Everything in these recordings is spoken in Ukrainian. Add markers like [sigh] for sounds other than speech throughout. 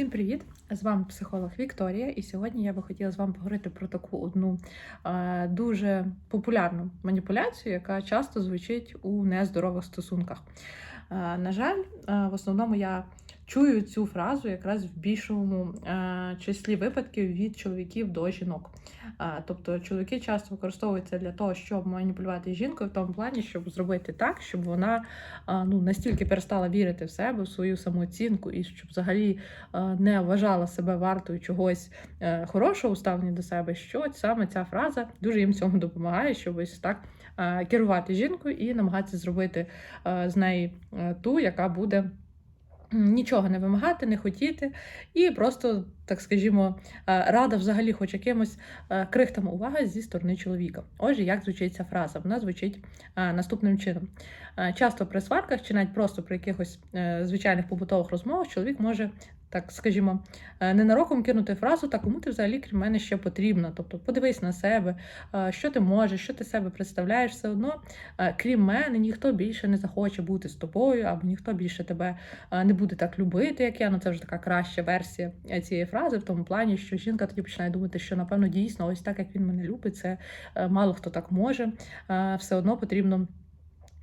Всім привіт! З вами психолог Вікторія, і сьогодні я би хотіла з вами поговорити про таку одну е, дуже популярну маніпуляцію, яка часто звучить у нездорових стосунках. Е, на жаль, е, в основному я чую цю фразу якраз в більшому е, числі випадків від чоловіків до жінок. Е, тобто чоловіки часто використовуються для того, щоб маніпулювати жінкою в тому плані, щоб зробити так, щоб вона е, ну настільки перестала вірити в себе, в свою самооцінку, і щоб взагалі не вважала себе вартою чогось хорошого у до себе, що саме ця фраза дуже їм цьому допомагає, щоб ось так керувати жінкою і намагатися зробити з неї ту, яка буде. Нічого не вимагати, не хотіти, і просто, так скажімо, е, рада взагалі хоч якимось е, крихтам уваги зі сторони чоловіка. Отже, як звучить ця фраза? Вона звучить е, наступним чином. Часто при сварках чи навіть просто при якихось звичайних побутових розмовах чоловік може. Так, скажімо, е, ненароком кинути фразу, та кому ти взагалі крім мене ще потрібна. Тобто подивись на себе, е, що ти можеш, що ти себе представляєш, все одно, е, крім мене, ніхто більше не захоче бути з тобою, або ніхто більше тебе не буде так любити, як я. Ну це вже така краща версія цієї фрази, в тому плані, що жінка тоді починає думати, що напевно дійсно, ось так як він мене любить, це мало хто так може. Все одно потрібно.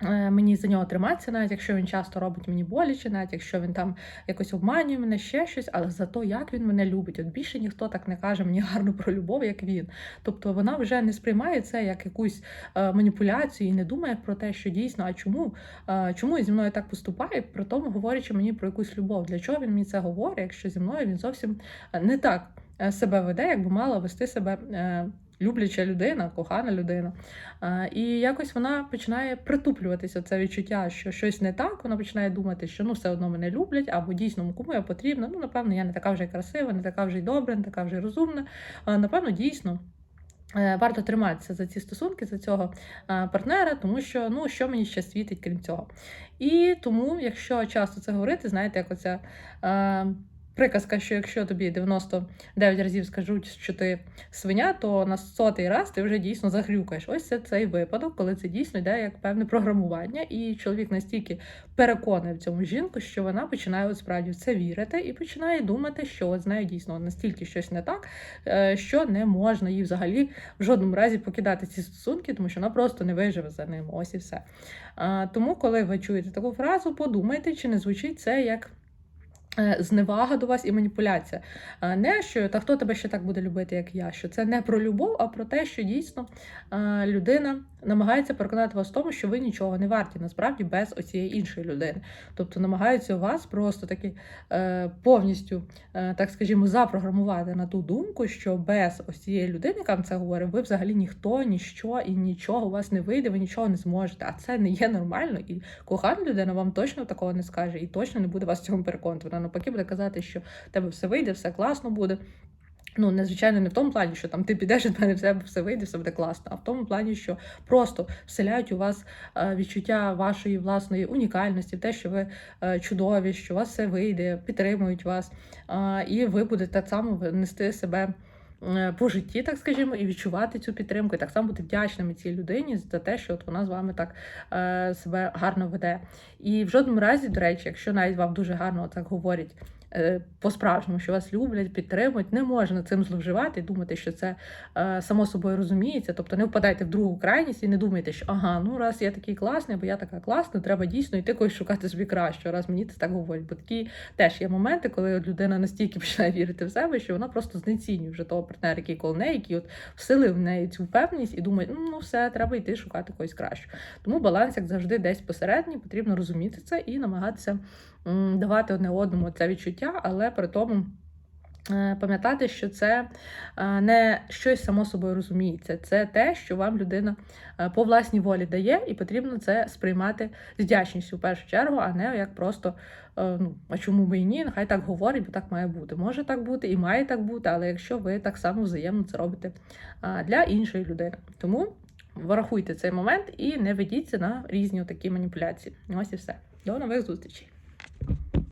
Е, Мені за нього триматися, навіть якщо він часто робить мені боляче, навіть якщо він там якось обманює мене, ще щось, але за те, як він мене любить. От більше ніхто так не каже мені гарно про любов, як він. Тобто вона вже не сприймає це як якусь е, маніпуляцію і не думає про те, що дійсно, а чому, е, чому зі мною так поступає, при тому говорячи мені про якусь любов. Для чого він мені це говорить, якщо зі мною він зовсім е, не так е, себе веде, як би мала вести себе. е, Любляча людина, кохана людина. І якось вона починає притуплюватися це відчуття, що щось не так. Вона починає думати, що ну все одно мене люблять, або дійсно кому я потрібна. Ну, напевно, я не така вже красива, не така вже й добра, не така вже й розумна. Напевно, дійсно. е, Варто триматися за ці стосунки, за цього е, партнера, тому що ну що мені ще світить, крім цього. І тому, якщо часто це говорити, знаєте, як оця е, приказка, що якщо тобі 99 разів скажуть, що ти свиня, то на сотий раз ти вже дійсно захрюкаєш. Ось це цей випадок, коли це дійсно йде як певне програмування, і чоловік настільки переконує в цьому жінку, що вона починає от справді в це вірити і починає думати, що от з нею дійсно настільки щось не так, е, що не можна їй взагалі в жодному разі покидати ці стосунки, тому що вона просто не виживе за ним. Ось і все. Тому, коли ви чуєте таку фразу, подумайте, чи не звучить це як. Е, Зневага до вас і маніпуляція. А Не що та хто тебе ще так буде любити, як я. Що це не про любов, а про те, що дійсно е, людина намагається переконати вас в тому, що ви нічого не варті насправді без оцієї іншої людини. Тобто намагаються вас просто таки е, повністю, е, так скажімо, запрограмувати на ту думку, що без ось цієї людини, яка вам це говорить, ви взагалі ніхто, ніщо і нічого у вас не вийде, ви нічого не зможете. А це не є нормально. І кохана людина вам точно такого не скаже і точно не буде вас в цьому переконувати. Вона навпаки буде казати, що в тебе все вийде, все класно буде. Ну, незвичайно, не в тому плані, що там ти підеш і в мене все вийде, все буде класно, а в тому плані, що просто вселяють у вас е, відчуття вашої власної унікальності, те, що ви е, чудові, що у вас все вийде, підтримують вас, е, і ви будете так само нести себе. Е, По житті, так скажімо, і відчувати цю підтримку, і так само бути вдячними цій людині за те, що от вона з вами так е, себе гарно веде. І в жодному разі, до речі, якщо навіть вам дуже гарно так говорять по-справжньому, що вас люблять, підтримують, не можна цим зловживати і думати, що це е, само собою розуміється. Тобто не впадайте в другу крайність і не думайте, що ага, ну раз я такий класний, бо я така класна, треба дійсно йти когось шукати собі кращого, раз мені це так говорять. Бо такі теж є моменти, коли людина настільки [laughs] починає вірити в себе, що вона просто знецінює вже того партнера, який коло неї, який от вселив в неї цю впевненість і думає, «М, ну все, треба йти шукати когось кращого. Тому баланс, як завжди, десь посередній, потрібно розуміти це і намагатися давати одне одному це відчуття, але при тому. е, Пам'ятати, що це е, не щось само собою розуміється, це те, що вам людина е, по власній волі дає, і потрібно це сприймати з вдячністю в першу чергу, а не як просто ну а чому би і ні? Нехай так говорить, бо так має бути. Може так бути і має так бути, але якщо ви так само взаємно це робите для іншої людини, тому врахуйте цей момент і не ведіться на різні такі маніпуляції. Ось і все. До нових зустрічей.